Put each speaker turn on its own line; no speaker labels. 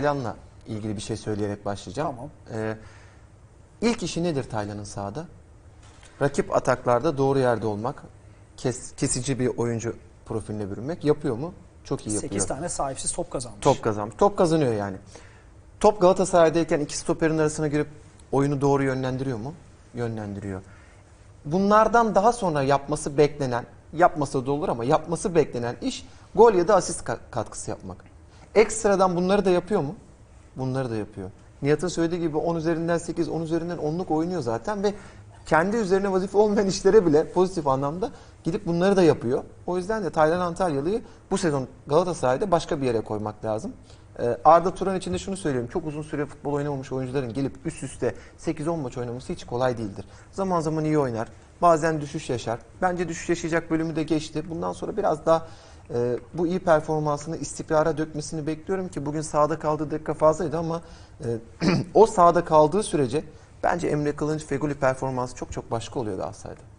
Taylan'la ilgili bir şey söyleyerek başlayacağım.
Tamam.
Ee, ilk işi nedir Taylan'ın sahada? Rakip ataklarda doğru yerde olmak, kes- kesici bir oyuncu profiline bürünmek. Yapıyor mu? Çok iyi yapıyor.
8 tane sahipsiz top kazanmış.
Top kazanmış. Top kazanıyor yani. Top Galatasaray'dayken iki stoperin arasına girip oyunu doğru yönlendiriyor mu? Yönlendiriyor. Bunlardan daha sonra yapması beklenen, yapmasa da olur ama yapması beklenen iş gol ya da asist ka- katkısı yapmak. Ekstradan bunları da yapıyor mu? Bunları da yapıyor. Nihat'ın söylediği gibi 10 üzerinden 8, 10 üzerinden 10'luk oynuyor zaten ve kendi üzerine vazife olmayan işlere bile pozitif anlamda gidip bunları da yapıyor. O yüzden de Taylan Antalyalı'yı bu sezon Galatasaray'da başka bir yere koymak lazım. Ee, Arda Turan için de şunu söylüyorum. Çok uzun süre futbol oynamamış oyuncuların gelip üst üste 8-10 maç oynaması hiç kolay değildir. Zaman zaman iyi oynar. Bazen düşüş yaşar. Bence düşüş yaşayacak bölümü de geçti. Bundan sonra biraz daha e, bu iyi performansını istikrara dökmesini bekliyorum ki bugün sahada kaldığı dakika fazlaydı ama e, o sahada kaldığı sürece bence Emre Kılınç Feguli performansı çok çok başka oluyor Galatasaray'da.